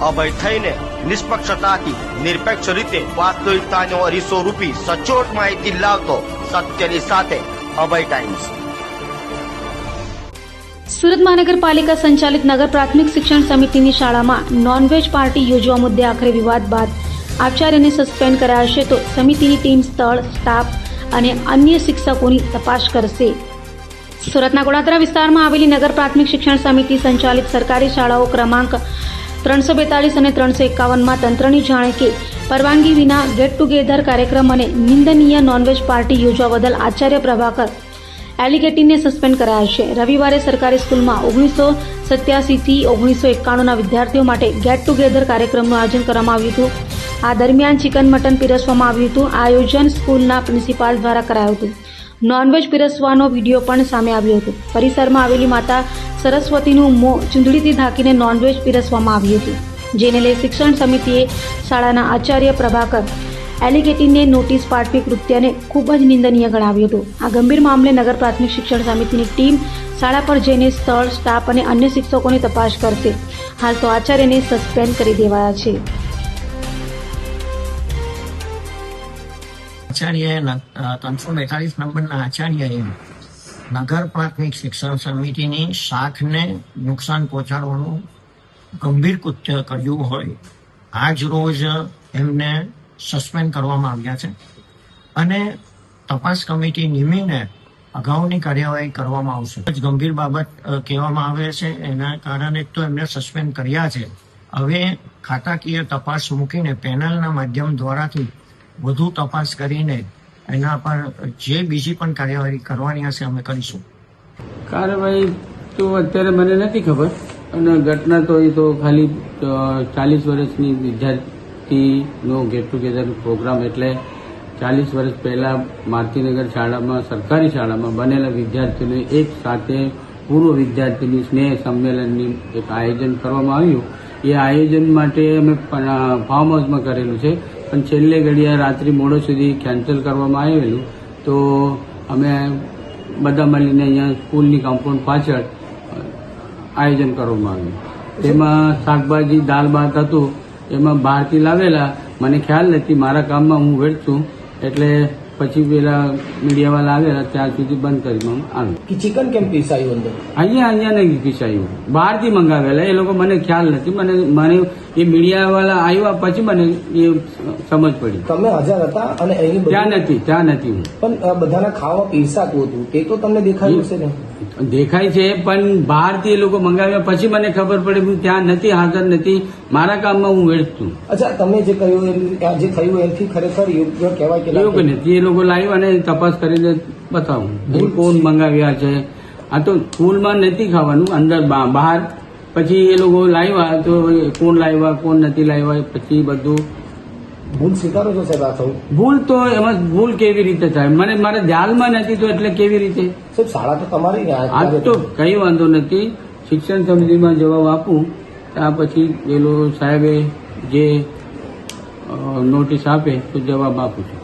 અભય થઈને નિષ્પક્ષતાથી, નિરપેક્ષ રીતે વાસ્તવિકતાનો અરીસો રૂપી સચોટ માહિતી લાવતો સત્યની સાથે અભય ટાઈમ્સ સુરત મહાનગરપાલિકા સંચાલિત નગર પ્રાથમિક શિક્ષણ સમિતિની શાળામાં નોનવેજ પાર્ટી યોજવા મુદ્દે આખરે વિવાદ બાદ આચાર્યને સસ્પેન્ડ કરાશે તો સમિતિની ટીમ સ્થળ સ્ટાફ અને અન્ય શિક્ષકોની તપાસ કરશે. સુરતના ગોળાદરા વિસ્તારમાં આવેલી નગર પ્રાથમિક શિક્ષણ સમિતિ સંચાલિત સરકારી શાળાઓ ક્રમાંક ત્રણસો બેતાળીસ અને ત્રણસો એકાવનમાં તંત્રની જાણે કે પરવાનગી વિના ગેટ ટુગેધર કાર્યક્રમ અને નિંદનીય નોનવેજ પાર્ટી યોજવા બદલ આચાર્ય પ્રભાકર એલિગેટીને સસ્પેન્ડ કરાયા છે. રવિવારે સરકારી સ્કૂલમાં ઓગણીસો સત્યાસીથી ઓગણીસો એકાણુંના વિદ્યાર્થીઓ માટે ગેટ ટુગેધર કાર્યક્રમનું આયોજન કરવામાં આવ્યું હતું. આ દરમિયાન ચિકન મટન પીરસવામાં આવ્યું હતું. આયોજન સ્કૂલના પ્રિન્સિપાલ દ્વારા કરાયું હતું. નોનવેજ પીરસવાનો વીડિયો પણ સામે આવ્યો હતો. પરિસરમાં આવેલી માતા સરસ્વતીનું મોં ચૂંદડીથી ઢાંકીને નોનવેજ પીરસવામાં આવ્યું હતું, જેને લઈ શિક્ષણ સમિતિએ શાળાના આચાર્ય પ્રભાકર એલિગેટીને નોટિસ પાઠવી કૃત્યને ખૂબ જ નિંદનીય ગણાવ્યું હતું. આ ગંભીર મામલે નગર પ્રાથમિક શિક્ષણ સમિતિની ટીમ શાળા પર જઈને સ્થળ, સ્ટાફ અને અન્ય શિક્ષકોની તપાસ કરશે. હાલ તો આચાર્યને સસ્પેન્ડ કરી દેવાયા છે. આચાર્યએ ત્રણસો બેતાલીસ નંબરના આચાર્યએ નગર પ્રાથમિક શિક્ષણ સમિતિની શાખને નુકસાન પહોંચાડવાનું ગંભીર કૃત્ય કર્યું હોય, આજ રોજ એમને સસ્પેન્ડ કરવામાં આવ્યા છે. અને તપાસ કમિટી નિમીને અગાઉની કાર્યવાહી કરવામાં આવશે. જ ગંભીર બાબત કહેવામાં આવે છે. એના કારણે તો એમને સસ્પેન્ડ કર્યા છે. હવે ખાતાકીય તપાસ મૂકીને પેનલના માધ્યમ દ્વારાથી વધુ તપાસ કરીને એના પર જે બીજી પણ કાર્યવાહી કરવાની હશે અમે કરીશું. કાર્યવાહી તો અત્યારે મને નથી ખબર. અને ઘટના તો એ તો ખાલી ચાલીસ વર્ષની વિદ્યાર્થીનો ગેટ ટુગેધર પ્રોગ્રામ એટલે ચાલીસ વર્ષ પહેલા મારતીનગર શાળામાં, સરકારી શાળામાં બનેલા વિદ્યાર્થીઓને એક સાથે પૂર્વ વિદ્યાર્થીની સ્નેહ સંમેલનની એક આયોજન કરવામાં આવ્યું. એ આયોજન માટે અમે ફાર્મ હાઉસમાં કરેલું છે. પણ છેલ્લે ઘડિયા રાત્રિ મોડો સુધી કેન્સલ કરવામાં આવેલું તો અમે બધા મળીને અહીંયા સ્કૂલની કમ્પાઉન્ડ પાછળ આયોજન કરવામાં આવ્યું. તેમાં શાકભાજી દાળ ભાત હતું એમાં બહારથી લાવેલા. મને ખ્યાલ નથી મારા કામમાં હું વેઠ છું એટલે પછી પેલા મીડિયાવાળા આવેલા ત્યાં સુધી બંધ કરવામાં આવ્યું. કે ચિકન કેમ પીસાયું અંદર? અહીંયા અહીંયા નહીં પીસાયું. બહારથી મંગાવેલા એ લોકો મને ખ્યાલ નથી. મને મને એ મીડિયાવાળા આવ્યા પછી મને એ સમજ પડી. તમે હાજર હતા અને એની ત્યાં નથી ત્યાં નથી પણ બધાના ખાવા પીરસાતું હતું. તે તો તમને દેખાયું હશે ને? દેખાય છે પણ બહારથી એ લોકો મંગાવ્યા પછી મને ખબર પડી હું ત્યાં નથી હાજર નથી. મારા કામમાં હું વેઠતું અચ્છા તમે જે કહ્યું જે થયું એથી ખરેખર યોગ્ય કહેવાય કે યોગ્ય નથી. એ લોકો લાવ્યા અને તપાસ કરીને બતાવું. કોણ મંગાવ્યા છે? આ તો સ્કૂલમાં નથી ખાવાનું અંદર બહાર પછી એ લોકો લાવ્યા તો કોણ લાવ્યા કોણ નથી લાવ્યા પછી બધું. ભૂલ સ્વીકારો છો સાહેબ આ થયું ભૂલ તો એમાં ભૂલ કેવી રીતે થાય? મને મારે ધ્યાનમાં નથી તો એટલે કેવી રીતે? સાહેબ શાળા તો તમારી આજ તો કઈ વાંધો નથી. શિક્ષણ સમિતિમાં જવાબ આપું. ત્યાં પછી એ લોકો સાહેબે જે નોટિસ આપે તો જવાબ આપું છું.